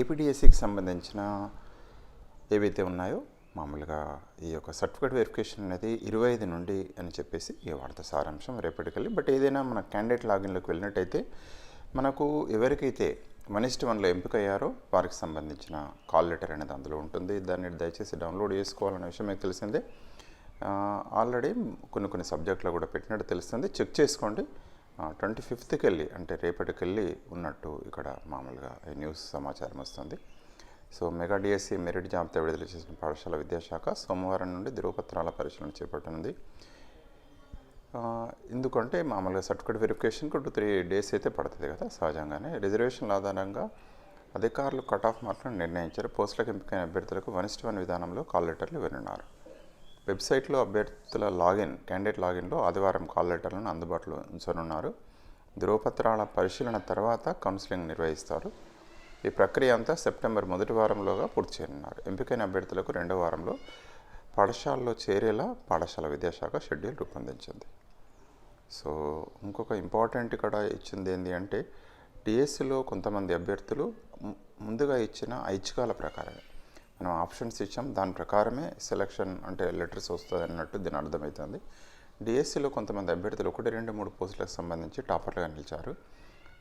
ఏపీడిఎస్సికి సంబంధించిన ఏవైతే ఉన్నాయో మామూలుగా ఈ యొక్క సర్టిఫికేట్ వెరిఫికేషన్ అనేది ఇరవై ఐదు నుండి అని చెప్పేసి ఈ వార్త సారాంశం రేపటికెళ్ళి. బట్ ఏదైనా మన క్యాండిడేట్ లాగిన్లోకి వెళ్ళినట్టయితే మనకు ఎవరికైతే వనిస్ట్ వన్లో ఎంపికయ్యారో వారికి సంబంధించిన కాల్ లెటర్ అనేది అందులో ఉంటుంది. దాన్ని దయచేసి డౌన్లోడ్ చేసుకోవాలనే విషయం మీకు తెలిసిందే. ఆల్రెడీ కొన్ని కొన్ని సబ్జెక్టులో కూడా పెట్టినట్టు తెలుస్తుంది. చెక్ చేసుకోండి. ట్వంటీ ఫిఫ్త్కి వెళ్ళి అంటే రేపటికి వెళ్ళి ఉన్నట్టు ఇక్కడ మామూలుగా ఈ న్యూస్ సమాచారం వస్తుంది. సో మెగా డిఎస్సి మెరిట్ జాబితా విడుదల చేసిన పాఠశాల విద్యాశాఖ సోమవారం నుండి ధృవపత్రాల పరిశీలన చేపట్టనుంది. ఎందుకంటే మామూలుగా సర్టిఫికేట్ వెరిఫికేషన్కి టూ త్రీ డేస్ అయితే పడుతుంది కదా సహజంగానే. రిజర్వేషన్ల ఆధారంగా అధికారులు కట్ ఆఫ్ మార్కులను నిర్ణయించారు. పోస్టులకు ఎంపికైన అభ్యర్థులకు వన్ ఇస్ట్ వన్ విధానంలో కాల్ లెటర్లు వినున్నారు వెబ్సైట్లో అభ్యర్థుల లాగిన్ క్యాండిడేట్ లాగిన్లో ఆదివారం కాల్ లెటర్లను అందుబాటులో ఉంచనున్నారు. ధృవపత్రాల పరిశీలన తర్వాత కౌన్సిలింగ్ నిర్వహిస్తారు. ఈ ప్రక్రియ అంతా సెప్టెంబర్ మొదటి వారంలోగా పూర్తి చేయనున్నారు. ఎంపికైన అభ్యర్థులకు రెండో వారంలో పాఠశాలలో చేరేలా పాఠశాల విద్యాశాఖ షెడ్యూల్ రూపొందించింది. సో ఇంకొక ఇంపార్టెంట్ ఇక్కడ ఇచ్చింది ఏంటి అంటే డిఎస్సిలో కొంతమంది అభ్యర్థులు ముందుగా ఇచ్చిన ఐచ్ఛికాల ప్రకారమే. మనం ఆప్షన్స్ ఇచ్చాం. దాని ప్రకారమే సెలక్షన్ అంటే లెటర్స్ వస్తుంది అన్నట్టు దీని అర్థమవుతుంది డిఎస్సిలో కొంతమంది అభ్యర్థులు ఒకటి రెండు మూడు పోస్టులకు సంబంధించి టాపర్లుగా నిలిచారు.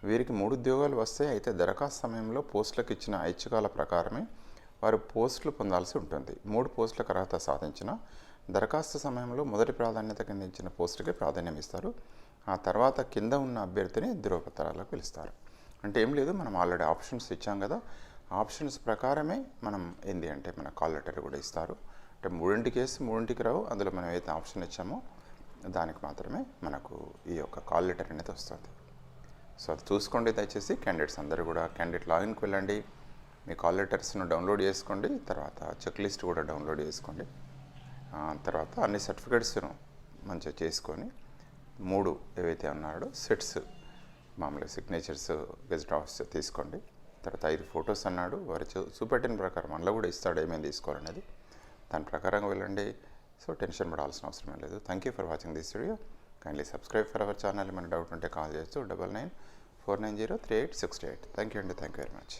వీరికి మూడు ఉద్యోగాలు వస్తాయి. అయితే దరఖాస్తు సమయంలో పోస్టులకు ఇచ్చిన ఐచ్ఛికాల ప్రకారమే వారు పోస్టులు పొందాల్సి ఉంటుంది. మూడు పోస్టులకు అర్హత సాధించిన దరఖాస్తు సమయంలో మొదటి ప్రాధాన్యత కింద ఇచ్చిన పోస్టుకి ప్రాధాన్యం ఇస్తారు. ఆ తర్వాత కింద ఉన్న అభ్యర్థిని ధృవపత్రాలకు పిలుస్తారు. అంటే ఏం లేదు మనం ఆల్రెడీ ఆప్షన్స్ ఇచ్చాం కదా. ఆప్షన్స్ ప్రకారమే మనం ఏంది అంటే మన కాల్ లెటర్ కూడా ఇస్తారు. అంటే మూడింటికి వేసి మూడింటికి రావు. అందులో మనం ఏదైతే ఆప్షన్ ఇచ్చామో దానికి మాత్రమే మనకు ఈ యొక్క కాల్ లెటర్ అనేది వస్తుంది. సో అది చూసుకోండి దయచేసి. క్యాండిడేట్స్ అందరూ కూడా క్యాండిడేట్ లాగిన్కి వెళ్ళండి. మీ కాల్ లెటర్స్ను డౌన్లోడ్ చేసుకోండి. తర్వాత చెక్ లిస్ట్ కూడా డౌన్లోడ్ చేసుకోండి. తర్వాత అన్ని సర్టిఫికేట్స్ను మంచిగా చేసుకొని మూడు ఏవైతే ఉన్నాడో సెట్స్ మామూలుగా సిగ్నేచర్స్ గెజెట్ ఆఫీస్ తీసుకోండి. తర్వాత ఐదు ఫొటోస్ అన్నాడు. వారు చూపెట్టిన ప్రకారం అందులో కూడా ఇస్తాడు ఏమేమి తీసుకోవాలనేది. దాని ప్రకారంగా వెళ్ళండి. సో టెన్షన్ పడాల్సిన అవసరం లేదు. Thank you for watching this video kindly subscribe for our channel ఏమైనా డౌట్ ఉంటే కాల్ చేయొచ్చు. Double nine four nine zero three eight six eight thank you అండి థ్యాంక్ యూ వెరీ మచ్